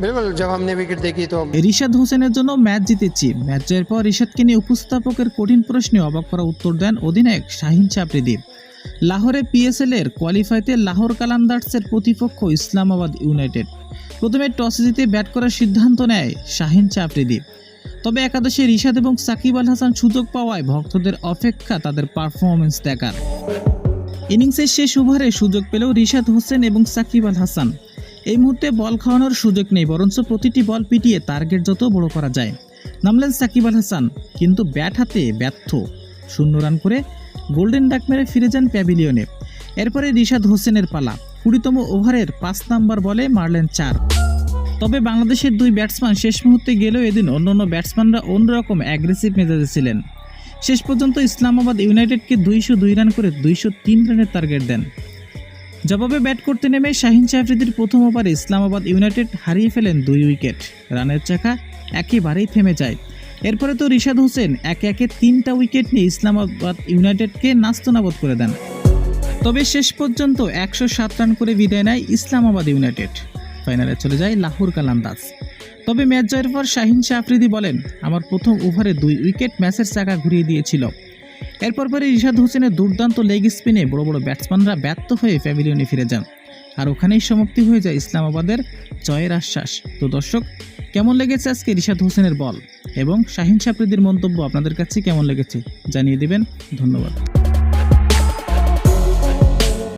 बिल्कुल जब हमने विकेट देखी तो রিশাদ হোসেনের জন্য ম্যাচ জিতেছি ম্যাচ জয়ের পর রিশাদকে নিয়ে উপস্থাপকের কঠিন প্রশ্নে অবাক করা উত্তর দেন অধিনায়ক শাহিন চাপরিদি লাহোরে পিএসএল এর কোয়ালিফাইতে লাহোর কালান্দার্সের প্রতিপক্ষ ইসলামাবাদ ইউনাইটেড প্রথমে টস জিতে ব্যাট করার সিদ্ধান্ত নেয় শাহিন চাপরিদি তবে একাদশে রিশাদ এবং সাকিব আল হাসান সুযোগ পাওয়ায় ভক্তদের অপেক্ষা তাদের পারফরমেন্স দেখার ইনিংসের শেষ ওভারে সুযোগ পেলেও রিশাদ হোসেন এবং সাকিব আল হাসান এই মুহূর্তে বল খাওয়ানোর সুযোগ নেই, বরঞ্চ প্রতিটি বল পিটিয়ে টার্গেট যত বড় করা যায়। নামলেন সাকিব আল হাসান, কিন্তু ব্যাট হাতে ব্যর্থ। শূন্য রান করে গোল্ডেন ডাক মেরে ফিরে যান প্যাভিলিয়নে। এরপরে রিশাদ হোসেনের পালা, কুড়িতম ওভারের পাঁচ নাম্বার বলে মারলেন চার। তবে বাংলাদেশের দুই ব্যাটসম্যান শেষ মুহূর্তে গেলেও এদিন অন্যান্য ব্যাটসম্যানরা অন্যরকম অ্যাগ্রেসিভ মেজাজে ছিলেন। শেষ পর্যন্ত ইসলামাবাদ ইউনাইটেডকে দুইশো দুই রান করে দুইশো তিন রানের টার্গেট দেন। জবাবে ব্যাট করতে নেমে শাহিন শাহরিদির প্রথম ওভারে ইসলামাবাদ ইউনাইটেড হারিয়ে ফেলেন দুই উইকেট। রানের চাকা একেবারেই থেমে যায়। এরপরে তো রিশাদ হোসেন একে একে তিনটা উইকেট নিয়ে ইসলামাবাদ ইউনাইটেডকে নাস্তনাবোধ করে দেন। তবে শেষ পর্যন্ত একশো সাত রান করে বিদায় নেয় ইসলামাবাদ ইউনাইটেড। ফাইনালে চলে যায় লাহোর কালান্দাজ। তবে ম্যাচ জয়ের পর শাহিন শাহ আফ্রিদি বলেন, আমার প্রথম ওভারে দুই উইকেট ম্যাচের চাকা ঘুরিয়ে দিয়েছিল। এরপর পরে রিশাদ হোসেনের দুর্দান্ত লেগ স্পিনে বড় বড় ব্যাটসম্যানরা ব্যর্থ হয়ে প্যাভিলিয়নে ফিরে যান। আর ওখানেই সমাপ্তি হয়ে যায় ইসলামাবাদের জয়ের আশ্বাস। তো দর্শক, কেমন লেগেছে আজকে রিশাদ হোসেনের বল? এবং শাহিন সাপ্রিদির মন্তব্য আপনাদের কাছে কেমন লেগেছে জানিয়ে দেবেন। ধন্যবাদ।